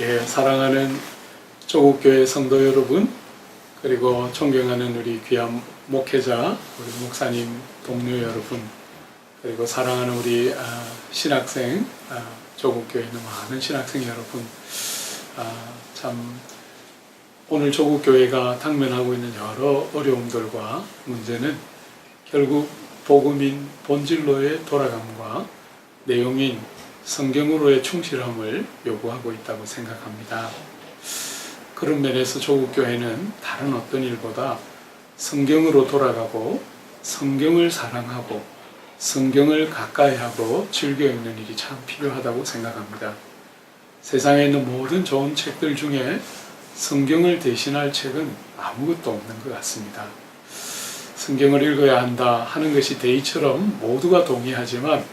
예, 사랑하는 조국교회 성도 여러분, 그리고 존경하는 우리 귀한 목회자, 우리 목사님, 동료 여러분, 그리고 사랑하는 우리 아, 신학생, 아, 조국교회 있는 많은 신학생 여러분, 아, 참 오늘 조국교회가 당면하고 있는 여러 어려움들과 문제는 결국 복음인 본질로의 돌아감과 내용인 성경으로의 충실함을 요구하고 있다고 생각합니다. 그런 면에서 조국 교회는 다른 어떤 일보다 성경으로 돌아가고 성경을 사랑하고 성경을 가까이하고 즐겨 읽는 일이 참 필요하다고 생각합니다. 세상에 있는 모든 좋은 책들 중에 성경을 대신할 책은 아무것도 없는 것 같습니다. 성경을 읽어야 한다 하는 것이 대의처럼 모두가 동의하지만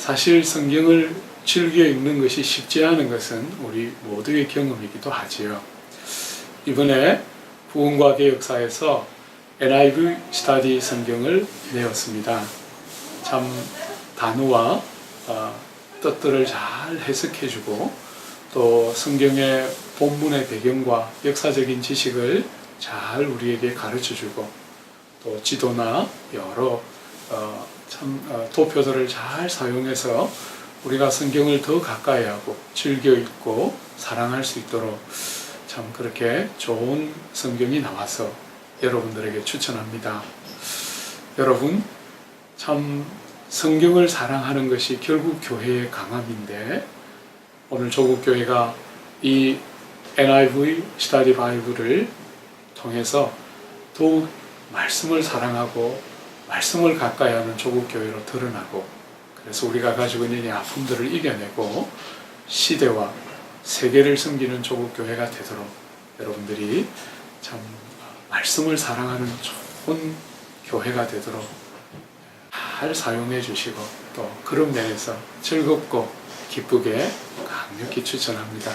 사실 성경을 즐겨 읽는 것이 쉽지 않은 것은 우리 모두의 경험이기도 하지요. 이번에 부흥과 개혁사에서 NIV 스타디 성경을 내었습니다. 참 단어와 어, 뜻들을 잘 해석해주고 또 성경의 본문의 배경과 역사적인 지식을 잘 우리에게 가르쳐주고 또 지도나 여러 어, 참 어, 도표들을 잘 사용해서 우리가 성경을 더 가까이 하고 즐겨 읽고 사랑할 수 있도록 참 그렇게 좋은 성경이 나와서 여러분들에게 추천합니다. 여러분 참 성경을 사랑하는 것이 결국 교회의 강함인데 오늘 조국 교회가 이 NIV 스타디 바이블을 통해서 더욱 말씀을 사랑하고 말씀을 가까이 하는 조국 교회로 드러나고 그래서 우리가 가지고 있는 이 아픔들을 이겨내고 시대와 세계를 섬기는 조국 교회가 되도록 여러분들이 참 말씀을 사랑하는 좋은 교회가 되도록 잘 사용해 주시고 또 그런 면에서 즐겁고 기쁘게 강력히 추천합니다.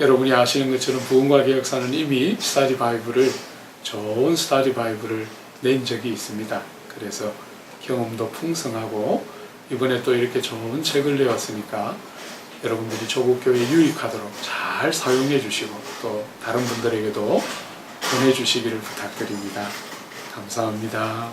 여러분이 아시는 것처럼 부흥과 개혁사는 이미 스타디 바이블을 좋은 스타디 바이블을 낸 적이 있습니다. 그래서 경험도 풍성하고 이번에 또 이렇게 좋은 책을 내왔으니까 여러분들이 조국교회 유익하도록 잘 사용해 주시고 또 다른 분들에게도 보내주시기를 부탁드립니다. 감사합니다.